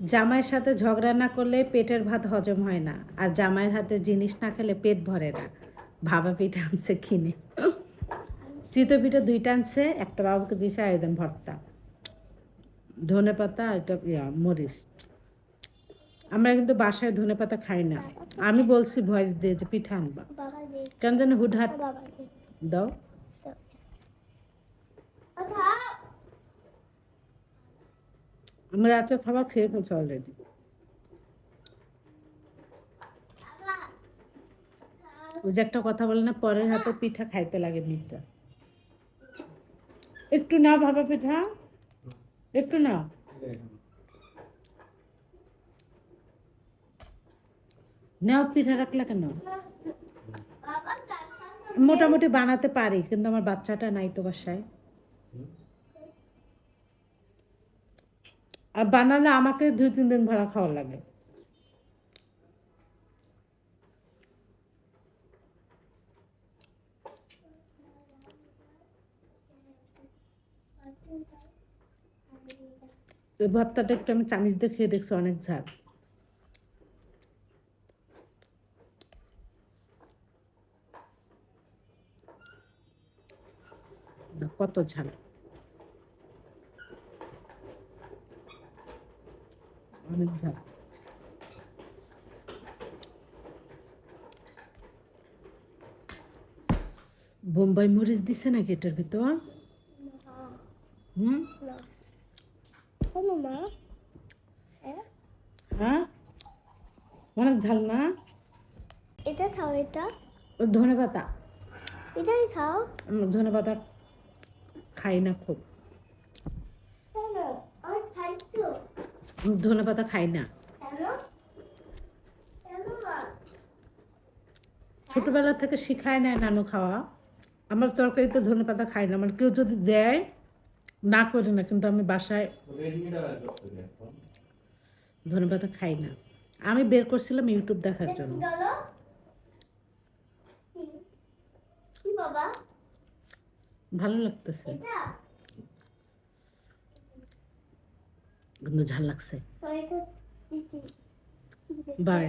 জামাইয়ের সাথে ঝগড়া না করলে পেটের ভাত হজম হয় না। আর জামাইয়ের হাতে জিনিস না খেলে পেট ভরে না। ভাবা পিঠা আনছে কিনে। চিতো পিঠা দুইটা আনছে একটা বাবুকে দিয়েছে আর একদম ভর্তা। ধনে পাতা আর এটা ইয়া মরিচ। আমরা কিন্তু বাসায় ধনে পাতা খাই না। আমি বলছি ভয়েস দিয়ে যে পিঠা আনবা। কেন জানি হুটহাট দাও। আমি রাতে খাবার খেয়ে ফেলছি অলরেডি ওই যে একটা কথা বলে না, পরের হাতে পিঠা খাইতে লাগে মিটটা। একটু নাও ভাবা পিঠা। একটু নাও। নাও পিঠা রাখলা কেন? মোটামুটি বানাতে পারি, কিন্তু আমার বাচ্চাটা নাই তো বাসায়। আর বানালে আমাকে দুই, তিন দিন ভাড়া খাওয়া লাগে। ওই ভর্তাটা একটু আমি চামিচ দিয়ে খেয়ে দেখছি, অনেক ঝাল। কত ঝাল। অনেক ঝাল বোম্বাই মরিচ দিছে নাকি এটার ভিতর? হুম? হ্যাঁ? অনেক ঝাল না? এটা খাও এটা। ধনে পাতা এটাই খাও। ধনে পাতা খাই না খুব কেন আমি খাইছো ধনে পাতা খাই না। ছোটবেলা থেকে শিখায় না নানু খাওয়া। আমার তরকারিতে ধনে পাতা খাই না। মানে কেউ যদি দেয় না করি না কিন্তু আমি বাসায় ধনে পাতা খাই না। আমি বের করছিলাম ইউটিউব দেখার জন্য। ভালো লাগতেছে এটা কিন্তু ঝাল লাগছে তো এটা দিচ্ছি বাই